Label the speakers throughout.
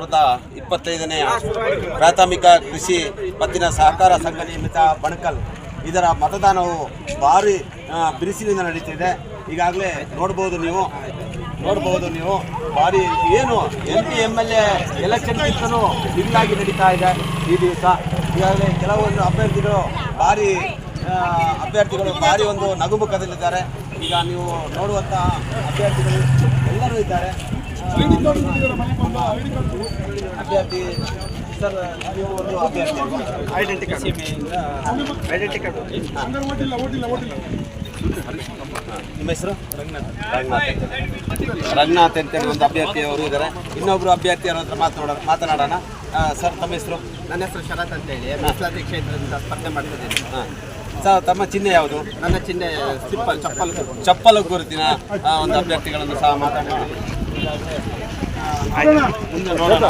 Speaker 1: ಸಾವಿರದ ಇಪ್ಪತ್ತೈದನೇ ಪ್ರಾಥಮಿಕ ಕೃಷಿ ಪತ್ತಿನ ಸಹಕಾರ ಸಂಘ ನಿಯಮಿತ ಬಣಕಲ್. ಇದರ ಮತದಾನವು ಭಾರಿ ಬಿರುಸಿನಿಂದ ನಡೀತಿದೆ. ಈಗಾಗಲೇ ನೋಡ್ಬೋದು ನೀವು ನೋಡ್ಬೋದು ನೀವು, ಭಾರಿ ಏನು M P M L A ಎಲೆಕ್ಷನ್ಗಿಂತನೂ ಇಲ್ಲಾಗಿ ನಡೀತಾ ಇದೆ ಈ ದಿವಸ. ಈಗಾಗಲೇ ಕೆಲವೊಂದು ಅಭ್ಯರ್ಥಿಗಳು ಭಾರಿ ಅಭ್ಯರ್ಥಿಗಳು ಭಾರಿ ಒಂದು ನಗುಮುಖದಲ್ಲಿದ್ದಾರೆ. ಈಗ ನೀವು ನೋಡುವಂತಹ ಅಭ್ಯರ್ಥಿಗಳು ಎಲ್ಲರೂ ಇದ್ದಾರೆ. ಅಭ್ಯರ್ಥಿ ಸರ್ ನೀವು ಒಂದು ಅಭ್ಯರ್ಥಿ. ಐಡೆಂಟಿ ಕಾರ್ಡ್ ಐಡೆಂಟಿ ಕಾರ್ಡ್ ನಿಮ್ಮ ಹೆಸರು? ರಂಗನಾಥ್. ರಂಗನಾಥ್ ಅಂತೇಳಿ ಒಂದು ಅಭ್ಯರ್ಥಿ ಅವರು ಇದ್ದಾರೆ. ಇನ್ನೊಬ್ರು ಅಭ್ಯರ್ಥಿ ಅನ್ನೋ ಹತ್ರ ಮಾತನಾಡ ಮಾತನಾಡೋಣ. ಸರ್ ತಮ್ಮ ಹೆಸರು?
Speaker 2: ನನ್ನ ಹೆಸರು ಶರತ್ ಅಂತೇಳಿ ಮೀಸಲಾತಿ ಕ್ಷೇತ್ರದಿಂದ ಸ್ಪರ್ಧೆ ಮಾಡ್ತಿದ್ದೀನಿ.
Speaker 1: ಹಾಂ. ಸರ್ ತಮ್ಮ ಚಿಹ್ನೆ ಯಾವುದು?
Speaker 2: ನನ್ನ ಚಿಹ್ನೆ ಸ್ಲಿಪ್ಪಲ್ ಚಪ್ಪಲ್
Speaker 1: ಚಪ್ಪಲು ಗುರುತಿನ ಒಂದು ಅಭ್ಯರ್ಥಿಗಳನ್ನು ಸಹ ಮಾತಾಡಿದ್ದೀವಿ ಮುಂದೆ ನೋಡೋಣ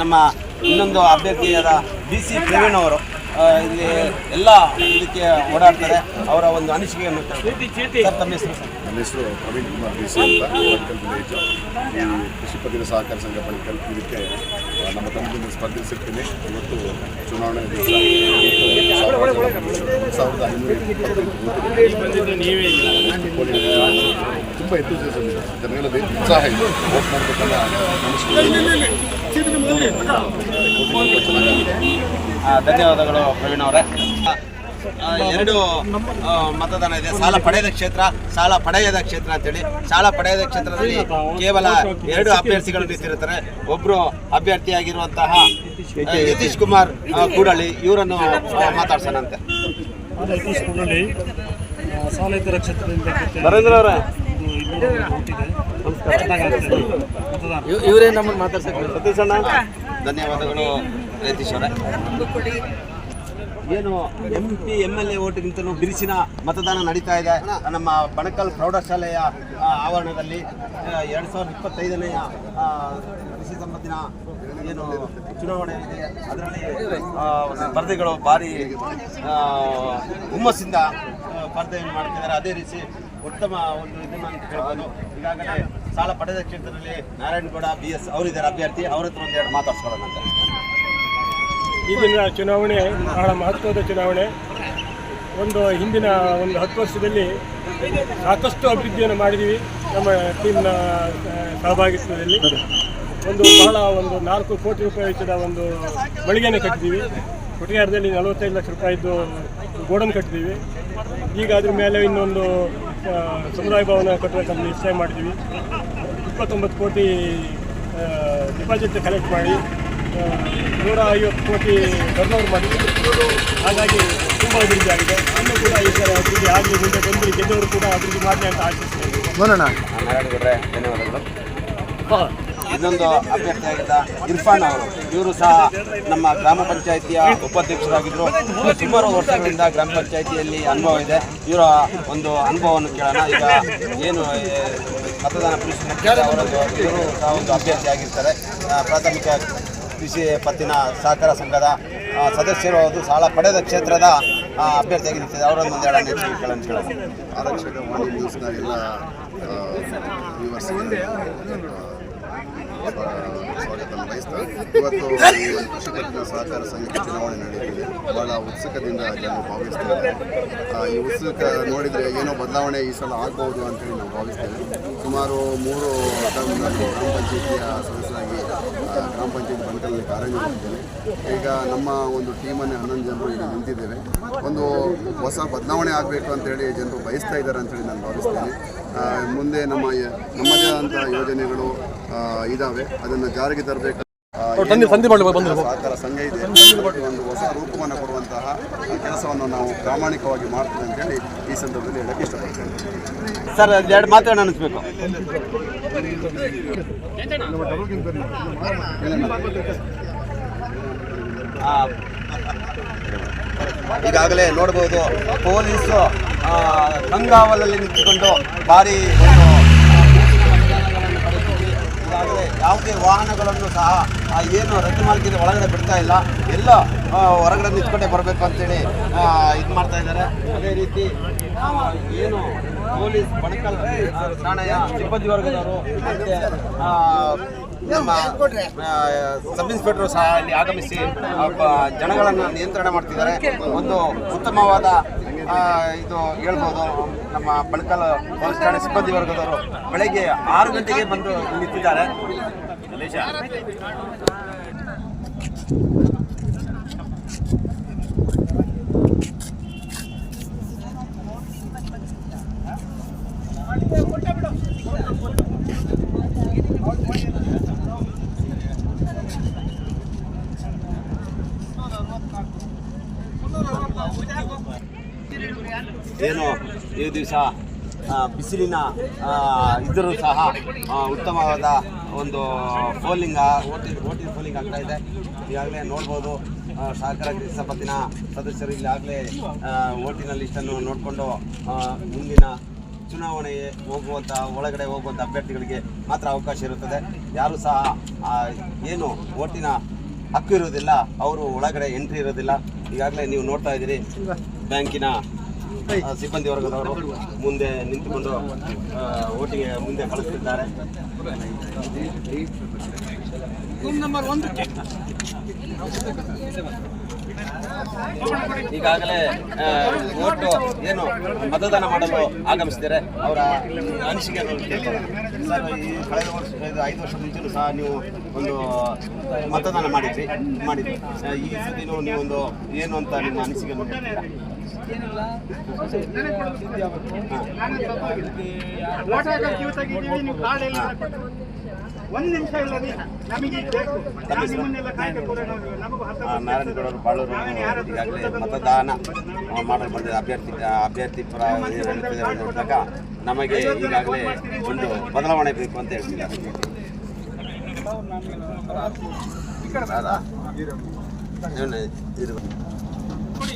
Speaker 1: ನಮ್ಮ ಇನ್ನೊಂದು ಅಭ್ಯರ್ಥಿಯಾದ ಬಿ ಸಿ ಪ್ರವೀಣ್ ಅವರು ಇಲ್ಲಿ ಎಲ್ಲ ಇದಕ್ಕೆ ಓಡಾಡ್ತಾರೆ. ಅವರ ಒಂದು ಅನಿಸಿಕೆಯನ್ನು ಸರ್ ತಮ್ಮ ಹೆಸರು ಸರ್.
Speaker 3: ನನ್ನ ಹೆಸರು ಪ್ರವೀಣ್ ಕುಮಾರ್ ಬಿ ಸಿ ಅಂತ. ವಿಲೇಜ್. ಈ ಕೃಷಿ ಪತ್ತಿನ ಸಹಕಾರ ಸಂಘ ಬಣಕಲ್ ಇದಕ್ಕೆ ನಮ್ಮ ತಂಡದಿಂದ ಸ್ಪರ್ಧಿಸಿರ್ತೀನಿ. ಇವತ್ತು ಚುನಾವಣೆ ದಿವಸ. ಸಾವಿರದ ನೀವೇ ಸಾವಿರದ ತುಂಬ ಇದೆ. ಜನಗಳಲ್ಲಿ ಉತ್ಸಾಹ ಇದೆ. ವೋಟ್ ಮಾಡಬೇಕಲ್ಲ
Speaker 1: ಆ, ಧನ್ಯವಾದಗಳು ಪ್ರವೀಣ್ ಅವರೇ. ಎರಡು ಮತದಾನ ಇದೆ. ಸಾಲ ಪಡೆಯದ ಕ್ಷೇತ್ರ ಸಾಲ ಪಡೆಯದ ಕ್ಷೇತ್ರ ಅಂತೇಳಿ. ಸಾಲ ಪಡೆಯದ ಕ್ಷೇತ್ರದಲ್ಲಿ ಕೇವಲ ಎರಡು ಅಭ್ಯರ್ಥಿಗಳು ನಿಂತಿರುತ್ತಾರೆ. ಒಬ್ಬರು ಅಭ್ಯರ್ಥಿಯಾಗಿರುವಂತಹ ನಿತೀಶ್ ಯತೀಶ್ ಕುಮಾರ್ ಕೂಡಳ್ಳಿ ಇವರನ್ನು ಮಾತಾಡ್ಸೋಣ ಮಾತಾಡ್ಸೋಣಂತೆ. ನರೇಂದ್ರ ಅವರೇ
Speaker 2: ಇವರೇ ನಮ್ಮನ್ನು ಮಾತಾಡ್ಸಕ್ಕೆ
Speaker 1: ಸತೀಶ್ ಅಣ್ಣ. ಧನ್ಯವಾದಗಳು ರತೀಶ್ ಅವರೇ. ಏನು M P M L A ಓಟಿಗಿಂತಲೂ ಬಿರುಸಿನ ಮತದಾನ ನಡೀತಾ ಇದೆ. ನಮ್ಮ ಬಣಕಲ್ ಪ್ರೌಢಶಾಲೆಯ ಆ, ಆವರಣದಲ್ಲಿ ಎರಡು ಸಾವಿರದ ಇಪ್ಪತ್ತೈದನೆಯ ಆ, ಕೃಷಿ ಸಂಬಂಧಿನ ಏನು ಚುನಾವಣೆ ಇದೆ. ಅದರಲ್ಲಿ ಸ್ಪರ್ಧೆಗಳು ಭಾರಿ ಆ, ಹುಮ್ಮಸ್ಸಿಂದ ಸ್ಪರ್ಧೆಯನ್ನು ಮಾಡ್ತಿದ್ದಾರೆ ಅದೇ ರೀತಿ ಉತ್ತಮ ಒಂದು ಇದನ್ನು ಅಂತ ಹೇಳ್ಬೋದು. ಈಗಾಗಲೇ ಸಾಲ ಪಡೆದ ಕ್ಷೇತ್ರದಲ್ಲಿ ನಾರಾಯಣಗೌಡ ಬಿ ಎಸ್ ಅವರಿದ್ದಾರೆ ಅಭ್ಯರ್ಥಿ ಅವ್ರ ಹತ್ರ ಒಂದೆರಡು ಮಾತಾಡ್ಸ್ಕೊಳ್ಳೋಣಂತೆ
Speaker 4: ಈ ದಿನ ಚುನಾವಣೆ ಬಹಳ ಮಹತ್ವದ ಚುನಾವಣೆ. ಒಂದು ಹಿಂದಿನ ಒಂದು ಹತ್ತು ವರ್ಷದಲ್ಲಿ ಸಾಕಷ್ಟು ಅಭಿವೃದ್ಧಿಯನ್ನು ಮಾಡಿದ್ದೀವಿ. ನಮ್ಮ ಟೀಮ್ನ ಸಹಭಾಗಿತ್ವದಲ್ಲಿ. ಒಂದು ಬಹಳ ಒಂದು ನಾಲ್ಕು ಕೋಟಿ ರೂಪಾಯಿ ವೆಚ್ಚದ ಒಂದು ಮಳಿಗೆಯನ್ನು ಕಟ್ಟಿದ್ದೀವಿ. ಕೊಟ್ಟಿಗೆಹಾರದಲ್ಲಿ ನಲವತ್ತೈದು ಲಕ್ಷ ರೂಪಾಯಿದ್ದು ಗೋಡನ್ ಕಟ್ಟಿದ್ದೀವಿ. ಈಗ ಅದ್ರ ಮೇಲೆ ಇನ್ನೊಂದು ಸಮುದಾಯ ಭವನ ಕಟ್ಟಬೇಕಂತ ನಿಶ್ಚಯ ಮಾಡಿದ್ದೀವಿ. ಇಪ್ಪತ್ತೊಂಬತ್ತು ಕೋಟಿ ಡಿಪಾಸಿಟ್ ಕಲೆಕ್ಟ್ ಮಾಡಿ ನೂರ ಐವತ್ತು ಕೋಟಿ ಟರ್ನ್ ಮಾಡಿ. ಹಾಗಾಗಿ ತುಂಬ ಅಭಿವೃದ್ಧಿ ಆಗಿದೆ. ಇನ್ನೂ ಕೂಡ ಈ ಸಲ ಅಭಿವೃದ್ಧಿ ಆಗಲಿ ಮುಂದೆ ಬಂದು ಗೆದ್ದವರು ಕೂಡ ಅಭಿವೃದ್ಧಿ ಮಾಡಲಿ ಅಂತ
Speaker 1: ಆಶಿಸ್ತೇವೆ ಧನ್ಯವಾದಗಳು. ಇನ್ನೊಂದು ಅಭ್ಯರ್ಥಿಯಾಗಿದ್ದ ಇರ್ಫಾನ್ ಅವರು. ಇವರು ಸಹ ನಮ್ಮ ಗ್ರಾಮ ಪಂಚಾಯಿತಿಯ ಉಪಾಧ್ಯಕ್ಷರಾಗಿದ್ದರು ಸುಮಾರು ವರ್ಷಗಳಿಂದ ಗ್ರಾಮ ಪಂಚಾಯಿತಿಯಲ್ಲಿ ಅನುಭವ ಇದೆ. ಇವರ ಒಂದು ಅನುಭವವನ್ನು ಕೇಳೋಣ. ಈಗ ಏನು ಮತದಾನ ಇವರು ಸಹ ಒಂದು ಅಭ್ಯರ್ಥಿಯಾಗಿರ್ತಾರೆ ಪ್ರಾಥಮಿಕ ಕೃಷಿ ಪತ್ತಿನ ಸಹಕಾರ ಸಂಘದ ಸದಸ್ಯರು ಅದು ಸಾಲ ಪಡೆದ ಕ್ಷೇತ್ರದ ಅಭ್ಯರ್ಥಿಯಾಗಿರ್ತದೆ ಅಭ್ಯರ್ಥಿಯಾಗಿರ್ತಾರೆ ಅವರೊಂದು ಅನಿಸಿಕೆ ಕೇಳೋಣ ಕೇಳೋಣ.
Speaker 3: ಆರಕ್ಷಕ ವಾಣಿ ನ್ಯೂಸ್ನ ಎಲ್ಲ ವ್ಯೂವರ್ಸ್ಗೆ ಸ್ವಾಗತ ಬಯಸ್ತಾ ಇವತ್ತು ಈ ಕೃಷಿ ಪತ್ತಿನ ಸಹಕಾರ ಸಂಘಕ್ಕೆ ಚುನಾವಣೆ ನಡೆಯುತ್ತಿದೆ ಬಹಳ ಉತ್ಸುಕದಿಂದ ಜನರು ಭಾವಿಸ್ತಾರೆ ಆ, ಈ ಉತ್ಸುಕ ನೋಡಿದರೆ ಏನೋ ಬದಲಾವಣೆ ಈ ಸಲ ಆಗ್ಬೋದು ಅಂತೇಳಿ ನಾವು ಭಾವಿಸ್ತೇವೆ ಸುಮಾರು ಮೂರು ಟರ್ಮ್ ನಾನು ಗ್ರಾಮ ಪಂಚಾಯಿತಿಯ ಸದಸ್ಯರಾಗಿ ಗ್ರಾಮ ಪಂಚಾಯತ್ ಬಂಕಲ್ಲಿ ಕಾರ್ಯನಿರ್ವಹಿಸಿದ್ದೇನೆ ಈಗ ನಮ್ಮ ಒಂದು ಟೀಮನ್ನೇ ಹನ್ನೊಂದು ಜನರು ಈಗ ನಿಂತಿದ್ದೇವೆ ಒಂದು ಹೊಸ ಬದಲಾವಣೆ ಆಗಬೇಕು ಅಂತೇಳಿ ಜನರು ಬಯಸ್ತಾ ಇದ್ದಾರೆ ಅಂತೇಳಿ ನಾನು ಭಾವಿಸ್ತೇನೆ. ಮುಂದೆ ನಮ್ಮ ನಮ್ಮದೇ ಆದಂಥ ಯೋಜನೆಗಳು ಇದ್ದಾವೆ ಇದಾವೆ. ಅದನ್ನು ಜಾರಿಗೆ ತರಬೇಕು. ಸಹಕಾರ ಸಂಘ ಇದೆ. ಒಂದು ಹೊಸ ರೂಪವನ್ನು ಕೊಡುವಂತಹ ಕೆಲಸವನ್ನು ನಾವು ಪ್ರಾಮಾಣಿಕವಾಗಿ ಮಾಡ್ತೇವೆ ಅಂತ ಹೇಳಿ ಈ ಸಂದರ್ಭದಲ್ಲಿ ಹೇಳಕ್ಕೆ ಇಷ್ಟಪಡ್ತೇನೆ.
Speaker 1: ಸರ್ ಎರಡು ಮಾತುಗಳನ್ನು ಅನಿಸ್ಬೇಕು ಈಗಾಗಲೇ ನೋಡ್ಬೋದು ಪೊಲೀಸು ಆ, ಕಂಗಾವಲಲ್ಲಿ ನಿಂತುಕೊಂಡು ಭಾರಿ ಒಂದು ಈಗಾಗಲೇ ಯಾವುದೇ ವಾಹನಗಳನ್ನು ಸಹ ಏನು ರದ್ದು ಮಾರ್ಗದಲ್ಲಿ ಒಳಗಡೆ ಬಿಡ್ತಾ ಇಲ್ಲ. ಎಲ್ಲ ಹೊರಗಡೆ ನಿಂತ್ಕೊಂಡೇ ಬರಬೇಕು ಅಂತೇಳಿ ಇದು ಮಾಡ್ತಾ ಇದ್ದಾರೆ. ಅದೇ ರೀತಿ ಏನು ಪೊಲೀಸ್ ಬಣಕಲ್ ಠಾಣೆಯ ಸಿಬ್ಬಂದಿ ವರ್ಗದವರು ನಮ್ಮ ಸಬ್ ಇನ್ಸ್ಪೆಕ್ಟರ್ ಸಹ ಇಲ್ಲಿ ಆಗಮಿಸಿ ಜನಗಳನ್ನು ನಿಯಂತ್ರಣ ಮಾಡ್ತಿದ್ದಾರೆ. ಒಂದು ಉತ್ತಮವಾದ ಇದು ಹೇಳ್ಬೋದು ನಮ್ಮ ಬಣಕಲ್ ಪೊಲೀಸ್ ಠಾಣೆ ಸಿಬ್ಬಂದಿ ವರ್ಗದವರು ಬೆಳಗ್ಗೆ ಆರು ಗಂಟೆಗೆ ಬಂದು ನಿಂತಿದ್ದಾರೆ. ಏನು ಈ ದಿವಸ ಬಿಸಿಲಿನ ಇದ್ದರೂ ಇದ್ರೂ ಸಹ ಉತ್ತಮವಾದ ಒಂದು ಫೋಲಿಂಗ್ ಓಟಿಂಗ್ ಓಟಿಂಗ್ ಫೋಲಿಂಗ್ ಆಗ್ತಾ ಇದೆ. ಈಗಾಗಲೇ ನೋಡ್ಬೋದು ಸಹಕಾರ ಸಂಪತ್ತಿನ ಸದಸ್ಯರು ಈಗಾಗಲೇ ಓಟಿನ ಲಿಸ್ಟನ್ನು ನೋಡಿಕೊಂಡು ಮುಂದಿನ ಚುನಾವಣೆಗೆ ಹೋಗುವಂಥ ಒಳಗಡೆ ಹೋಗುವಂಥ ಅಭ್ಯರ್ಥಿಗಳಿಗೆ ಮಾತ್ರ ಅವಕಾಶ ಇರುತ್ತದೆ. ಯಾರು ಸಹ ಏನು ಓಟಿನ ಹಕ್ಕು ಇರುವುದಿಲ್ಲ, ಅವರು ಒಳಗಡೆ ಎಂಟ್ರಿ ಇರೋದಿಲ್ಲ ಈಗಾಗಲೇ ನೀವು ನೋಡ್ತಾ ಇದ್ದೀರಿ, ಬ್ಯಾಂಕಿನ ಸಿಬ್ಬಂದಿ ವರ್ಗದವರು ಮುಂದೆ ನಿಂತುಕೊಂಡು ಓಟಿಗೆ ಮುಂದೆ ಕಳಿಸ್ತಿದ್ದಾರೆ. ಈಗಾಗಲೇ ಓಟು ಏನು ಮತದಾನ ಮಾಡಲು ಆಗಮಿಸಿದರೆ ಅವರ ಅನಿಸಿಕೆ ಸರ್ ಈ ಕಳೆದ ವರ್ಷ ಐದು ವರ್ಷದ ಮುಂಚೆನೂ ಸಹ ನೀವು ಒಂದು ಮತದಾನ ಮಾಡಿದ್ರಿ ಮಾಡಿದ್ರಿ. ಈ ಸತಿನೂ ನೀವೊಂದು ಏನು ಅಂತ ನಿಮ್ಮ ಅನಿಸಿಕೆ
Speaker 5: ಒಂದು ನಿಮಿಷ ಇಲ್ಲ ನಮಗೆ ಬೇಕು. ನಾವು ನಿಮ್ಮನ್ನೆಲ್ಲ ಕಾಯ್ಬೇಕು ನಮಗೂ ಹತ್ತು
Speaker 1: ಆ, ನಾರಾಯಣಗೌಡರು ಬಾಳೂರು ಈಗಾಗಲೇ ಮತದಾನ ಮಾಡಲು ಬಂದಿದ್ದ ಅಭ್ಯರ್ಥಿ ಅಭ್ಯರ್ಥಿ ಪರ ನೋಡಿದಾಗ ನಮಗೆ ಈಗಾಗಲೇ ಒಂದು ಬದಲಾವಣೆ ಬೇಕು ಅಂತ ಹೇಳ್ತಿದ್ದಾರೆ?